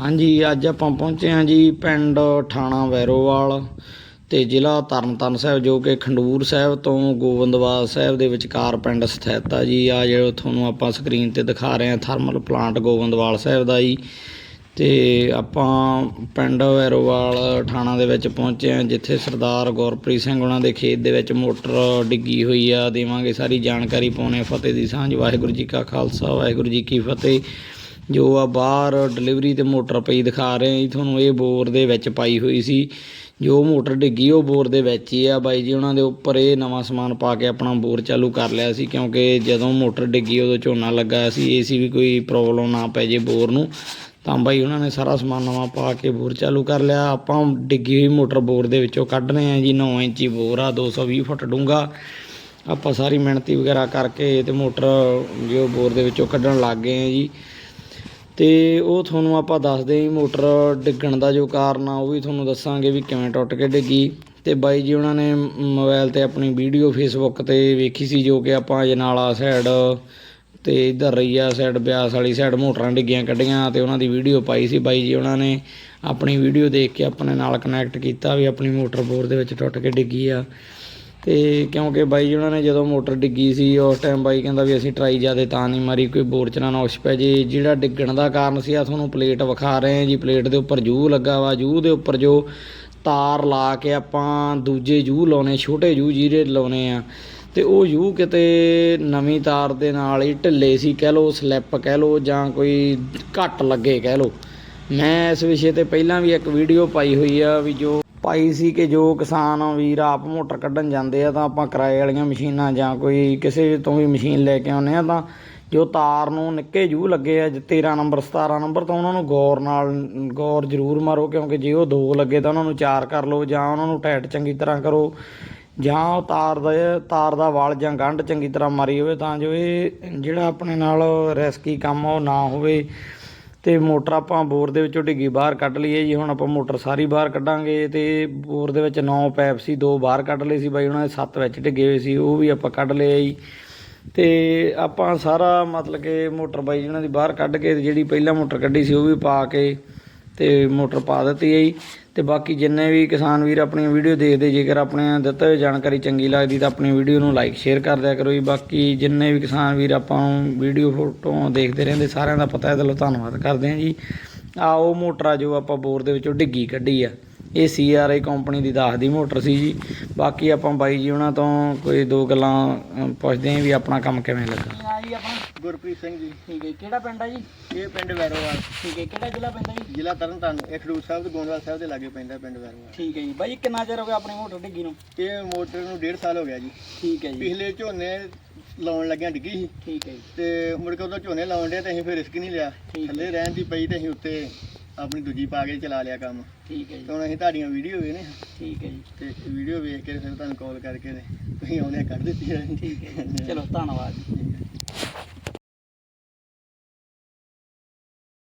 ਹਾਂਜੀ, ਅੱਜ ਆਪਾਂ ਪਹੁੰਚੇ ਹਾਂ ਜੀ ਪਿੰਡ ਠਾਣਾ ਵੈਰੋਵਾਲ ਤੇ ਜ਼ਿਲ੍ਹਾ ਤਰਨਤਾਰਨ ਸਾਹਿਬ, ਜੋ ਕਿ ਖੰਡੂਰ ਸਾਹਿਬ ਤੋਂ ਗੋਬਿੰਦਵਾਲ ਸਾਹਿਬ ਦੇ ਵਿਚਕਾਰ ਪਿੰਡ ਸਥਿਤ ਆ ਜੀ। ਆ ਜਿਹੜਾ ਤੁਹਾਨੂੰ ਆਪਾਂ ਸਕਰੀਨ ਤੇ ਦਿਖਾ ਰਹੇ ਹਾਂ, ਥਰਮਲ ਪਲਾਂਟ ਗੋਬਿੰਦਵਾਲ ਸਾਹਿਬ ਦਾ ਜੀ। ਤੇ ਆਪਾਂ ਪਿੰਡ ਵੈਰੋਵਾਲ ਥਾਣਾ ਦੇ ਵਿੱਚ ਪਹੁੰਚੇ ਹਾਂ, ਜਿੱਥੇ ਸਰਦਾਰ ਗੁਰਪ੍ਰੀਤ ਸਿੰਘ ਉਹਨਾਂ ਦੇ ਖੇਤ ਦੇ ਵਿੱਚ ਮੋਟਰ ਡਿੱਗੀ ਹੋਈ ਆ। ਦੇਵਾਂਗੇ ਸਾਰੀ ਜਾਣਕਾਰੀ ਪਾਉਣੇ ਫਤਿਹ ਦੀ ਸਾਂਝ। ਵਾਹਿਗੁਰੂ ਜੀ ਕਾ ਖਾਲਸਾ, ਵਾਹਿਗੁਰੂ ਜੀ ਕੀ ਫਤਿਹ। ਜੋ ਆ ਬਾਹਰ ਡਿਲੀਵਰੀ ਤੇ ਮੋਟਰ ਪਈ ਦਿਖਾ ਰਹੇ ਜੀ, ਤੁਹਾਨੂੰ ਇਹ ਬੋਰ ਦੇ ਵਿੱਚ ਪਾਈ ਹੋਈ ਸੀ। ਜੋ ਮੋਟਰ ਡਿੱਗੀ ਉਹ ਬੋਰ ਦੇ ਵਿੱਚ ਹੀ ਆ ਬਾਈ ਜੀ, ਉਹਨਾਂ ਦੇ ਉੱਪਰ ਇਹ ਨਵਾਂ ਸਮਾਨ ਪਾ ਕੇ ਆਪਣਾ ਬੋਰ ਚਾਲੂ ਕਰ ਲਿਆ ਸੀ, ਕਿਉਂਕਿ ਜਦੋਂ ਮੋਟਰ ਡਿੱਗੀ ਉਦੋਂ ਝੋਨਾ ਲੱਗਾ ਸੀ ਇਹ ਸੀ ਵੀ ਕੋਈ ਪ੍ਰੋਬਲਮ ਨਾ ਪੈ ਜੇ ਬੋਰ ਨੂੰ। ਤਾਂ ਬਾਈ ਉਹਨਾਂ ਨੇ ਸਾਰਾ ਸਮਾਨ ਨਵਾਂ ਪਾ ਕੇ ਬੋਰ ਚਾਲੂ ਕਰ ਲਿਆ। ਆਪਾਂ ਡਿੱਗੀ ਹੋਈ ਮੋਟਰ ਬੋਰ ਦੇ ਵਿੱਚੋਂ ਕੱਢ ਰਹੇ ਹਾਂ ਜੀ 9 ਇੰਚੀ ਬੋਰ ਆ 220 ਫੁੱਟ ਡੂੰਘਾ। ਆਪਾਂ ਸਾਰੀ ਮਿਹਨਤੀ ਵਗੈਰਾ ਕਰਕੇ ਤੇ ਮੋਟਰ ਜੋ ਬੋਰ ਦੇ ਵਿੱਚੋਂ ਕੱਢਣ ਲੱਗ ਗਏ ਆ ਜੀ। ਤੇ ਉਹ ਤੁਹਾਨੂੰ ਆਪਾਂ ਦੱਸਦੇ ਹਾਂ ਮੋਟਰ ਡਿੱਗਣ ਦਾ ਜੋ ਕਾਰਨ ਆ, ਉਹ ਵੀ ਤੁਹਾਨੂੰ ਦੱਸਾਂਗੇ ਵੀ ਕਿਵੇਂ ਟੁੱਟ ਕੇ ਡਿੱਗੀ। ਤੇ ਬਾਈ ਜੀ, ਉਹਨਾਂ ਨੇ ਮੋਬਾਈਲ ਤੇ ਆਪਣੀ ਵੀਡੀਓ ਫੇਸਬੁੱਕ ਤੇ ਵੇਖੀ ਸੀ, ਜੋ ਕਿ ਆਪਾਂ ਅਜਨਾਲਾ ਸਾਈਡ ਤੇ ਇਧਰ ਰਈਆ ਸਾਈਡ ਬਿਆਸ ਵਾਲੀ ਸਾਈਡ ਮੋਟਰਾਂ ਡਿੱਗੀਆਂ ਕੱਢੀਆਂ ਤੇ ਉਹਨਾਂ ਦੀ ਵੀਡੀਓ ਪਾਈ ਸੀ ਬਾਈ ਜੀ। ਉਹਨਾਂ ਨੇ ਆਪਣੀ ਵੀਡੀਓ ਦੇਖ ਕੇ ਆਪਣੇ ਨਾਲ ਕਨੈਕਟ ਕੀਤਾ ਵੀ ਆਪਣੀ ਮੋਟਰ ਬੋਰ ਦੇ ਵਿੱਚ ਟੁੱਟ ਕੇ ਡਿੱਗੀ ਆ। ਤੇ ਕਿਉਂਕਿ ਬਾਈ ਜੀ ਉਹਨਾਂ ਨੇ ਜਦੋਂ ਮੋਟਰ ਡਿੱਗੀ ਸੀ, ਉਸ ਟਾਈਮ ਬਾਈ ਕਹਿੰਦਾ ਵੀ ਅਸੀਂ ਟਰਾਈ ਜਿਆਦੇ ਤਾਂ ਨਹੀਂ ਮਾਰੀ, ਕੋਈ ਬੋਰ ਚ ਨਾ ਨੁਕਸ ਪੈ ਜੇ। ਜਿਹੜਾ ਡਿੱਗਣ ਦਾ ਕਾਰਨ ਸੀ ਆ ਤੁਹਾਨੂੰ ਪਲੇਟ ਵਿਖਾ ਰਹੇ ਹਾਂ ਜੀ। ਪਲੇਟ ਦੇ ਉੱਪਰ ਜੂ ਲੱਗਾ ਵਾ ਜੂ ਦੇ ਉੱਪਰ ਜੋ ਤਾਰ ਲਾ ਕੇ ਆਪਾਂ ਦੂਜੇ ਜੂ ਲਾਉਣੇ, ਛੋਟੇ ਜੂ ਜਿਹੜੇ ਲਾਉਣੇ ਆ। ਤੇ ਉਹ ਜੂ ਕਿਤੇ ਨਵੀਂ ਤਾਰ ਦੇ ਨਾਲ ਹੀ ਢਿੱਲੇ ਸੀ, ਕਹਿ ਲਓ ਸਲਿੱਪ ਕਹਿ ਲਓ ਜਾਂ ਕੋਈ ਘੱਟ ਲੱਗੇ ਕਹਿ ਲਓ। ਮੈਂ ਇਸ ਵਿਸ਼ੇ ਤੇ ਪਹਿਲਾਂ ਵੀ ਇੱਕ ਵੀਡੀਓ ਪਾਈ ਹੋਈ ਆ ਵੀ ਜੋ ਪਾਈ ਸੀ ਕਿ ਜੋ ਕਿਸਾਨ ਵੀਰ ਆਪ ਮੋਟਰ ਕੱਢਣ ਜਾਂਦੇ ਆ ਤਾਂ ਆਪਾਂ ਕਿਰਾਏ ਵਾਲੀਆਂ ਮਸ਼ੀਨਾਂ ਜਾਂ ਕੋਈ ਕਿਸੇ ਤੋਂ ਵੀ ਮਸ਼ੀਨ ਲੈ ਕੇ ਆਉਂਦੇ ਆ ਤਾਂ ਜੋ ਤਾਰ ਨੂੰ ਨਿੱਕੇ ਜੂ ਲੱਗੇ ਆ 13 ਨੰਬਰ 17 ਨੰਬਰ ਤਾਂ ਉਹਨਾਂ ਨੂੰ ਗੌਰ ਨਾਲ, ਗੌਰ ਜ਼ਰੂਰ ਮਾਰੋ ਕਿਉਂਕਿ ਜੇ ਉਹ ਦੋ ਲੱਗੇ ਤਾਂ ਉਹਨਾਂ ਨੂੰ ਚਾਰ ਕਰ ਲਓ ਜਾਂ ਉਹਨਾਂ ਨੂੰ ਟਾਈਟ ਚੰਗੀ ਤਰ੍ਹਾਂ ਕਰੋ ਜਾਂ ਉਹ ਤਾਰ ਦਾ ਤਾਰ ਦਾ ਵਾਲ ਜਾਂ ਗੰਢ ਚੰਗੀ ਤਰ੍ਹਾਂ ਮਾਰੀ ਹੋਵੇ ਤਾਂ ਜੋ ਇਹ ਜਿਹੜਾ ਆਪਣੇ ਨਾਲ ਰਿਸਕੀ ਕੰਮ ਉਹ ਨਾ ਹੋਵੇ। ਤੇ ਮੋਟਰ ਆਪਾਂ ਬੋਰ ਦੇ ਵਿੱਚੋਂ ਡਿੱਗੀ, ਬਾਹਰ ਕੱਢ ਲਈਏ ਜੀ। ਹੁਣ ਆਪਾਂ ਮੋਟਰ ਸਾਰੀ ਬਾਹਰ ਕੱਢਾਂਗੇ ਤੇ ਬੋਰ ਦੇ ਵਿੱਚ 9 ਪੈਪ ਸੀ, ਦੋ ਬਾਹਰ ਕੱਢ ਲਏ ਸੀ ਬਾਈ। ਉਹਨਾਂ ਦੇ 7 ਵਿੱਚ ਢਿੱਗੇ ਹੋਏ ਸੀ, ਉਹ ਵੀ ਆਪਾਂ ਕੱਢ ਲਏ ਜੀ। ਤੇ ਆਪਾਂ ਸਾਰਾ ਮਤਲਬ ਕਿ ਮੋਟਰ ਬਾਈ ਜੀ ਉਹਨਾਂ ਦੀ ਬਾਹਰ ਕੱਢ ਕੇ ਤੇ ਜਿਹੜੀ ਪਹਿਲਾਂ ਮੋਟਰ ਕੱਢੀ ਸੀ, ਉਹ ਵੀ ਪਾ ਕੇ ਤੇ ਮੋਟਰ ਪਾ ਦਿੱਤੀ ਹੈ ਜੀ। ਤੇ ਬਾਕੀ ਜਿੰਨੇ ਵੀ ਕਿਸਾਨ ਵੀਰ ਆਪਣੀ ਵੀਡੀਓ ਦੇਖਦੇ, ਜੇਕਰ ਆਪਣੇ ਦਿੱਤਾ ਹੋਏ ਜਾਣਕਾਰੀ ਚੰਗੀ ਲੱਗਦੀ ਤਾਂ ਆਪਣੀ ਵੀਡੀਓ ਨੂੰ ਲਾਈਕ ਸ਼ੇਅਰ ਕਰ ਦਿਆ ਕਰੋ ਜੀ। ਬਾਕੀ ਜਿੰਨੇ ਵੀ ਕਿਸਾਨ ਵੀਰ ਆਪਾਂ ਨੂੰ ਵੀਡੀਓ, ਫੋਟੋ ਦੇਖਦੇ ਰਹਿੰਦੇ, ਸਾਰਿਆਂ ਦਾ ਪਤਾ ਹੈ। ਦਿਲੋਂ ਧੰਨਵਾਦ ਕਰਦੇ ਹਾਂ ਜੀ। ਆ ਉਹ ਮੋਟਰ ਆ ਜੋ ਆਪਾਂ ਬੋਰ ਦੇ ਵਿੱਚੋਂ ਡਿੱਗੀ ਕੱਢੀ ਆ। ਇਹ ਸੀਆਰਆਈ ਕੰਪਨੀ ਦੀ ਦੱਸਦੀ ਮੋਟਰ ਸੀ ਜੀ। ਬਾਕੀ ਆਪਾਂ ਬਾਈ ਜੀ ਉਹਨਾਂ ਤੋਂ ਕੋਈ ਦੋ ਗੱਲਾਂ ਪੁੱਛਦੇ ਹਾਂ ਵੀ ਆਪਣਾ ਕੰਮ ਕਿਵੇਂ ਲੱਗਾ। ਗੁਰਪ੍ਰੀਤ ਸਿੰਘ ਜੀ। ਠੀਕ ਹੈ। ਕਿਹੜਾ ਪਿੰਡ ਆ ਜੀ? ਇਹ ਪਿੰਡ ਵੈਰੋਵਾਲ। ਠੀਕ ਹੈ ਕਿਹੜਾ ਜ਼ਿਲ੍ਹਾ ਪੈਂਦਾ ਜੀ? ਜ਼ਿਲ੍ਹਾ ਤਰਨਤਾਰਨ ਇਹ ਖਡੂਰ ਸਾਹਿਬ ਤੇ ਗੋਂਦਵਾਲ ਸਾਹਿਬ ਦੇ ਲਾਗੇ ਪੈਂਦਾ ਪਿੰਡ ਵੈਰੋਵਾਲ। ਠੀਕ ਹੈ ਜੀ। ਬਾਈ ਕਿੰਨਾ ਚਿਰ ਹੋ ਗਿਆ ਆਪਣੀ ਮੋਟਰ ਡਿੱਗੀ ਨੂੰ? ਇਹ ਮੋਟਰ ਨੂੰ 1.5 ਸਾਲ ਹੋ ਗਿਆ ਜੀ। ਠੀਕ ਹੈ ਜੀ। ਪਿਛਲੇ ਝੋਨੇ ਲਾਉਣ ਲੱਗਿਆ ਡਿੱਗੀ ਸੀ। ਠੀਕ ਹੈ ਜੀ। ਤੇ ਮੁੜ ਕੇ ਉਦੋਂ ਝੋਨੇ ਲਾਉਣ ਦੇ ਤੇ ਅਸੀਂ ਫਿਰ ਰਿਸਕ ਨਹੀਂ ਲਿਆ। ਥੱਲੇ ਰਹਿਣ ਦੀ ਪਈ ਤੇ ਅਸੀਂ ਉੱਤੇ ਆਪਣੀ ਦੂਜੀ ਪਾ ਕੇ ਚਲਾ ਲਿਆ ਕੰਮ। ਠੀਕ ਹੈ ਜੀ। ਹੁਣ ਅਸੀਂ ਤੁਹਾਡੀਆਂ ਵੀਡੀਓ ਵੇਖ ਨੇ ਠੀਕ ਹੈ ਜੀ। ਤੇ ਵੀਡੀਓ ਵੇਖ ਕੇ ਫਿਰ ਤੁਹਾਨੂੰ ਕਾਲ ਕਰਕੇ ਤੁਸੀਂ ਆਉਣੇ ਕੱਢ ਦਿੱਤੀ ਹੈ ਠੀਕ ਹੈ। ਚਲੋ ਧੰਨਵਾਦ ਜੀ।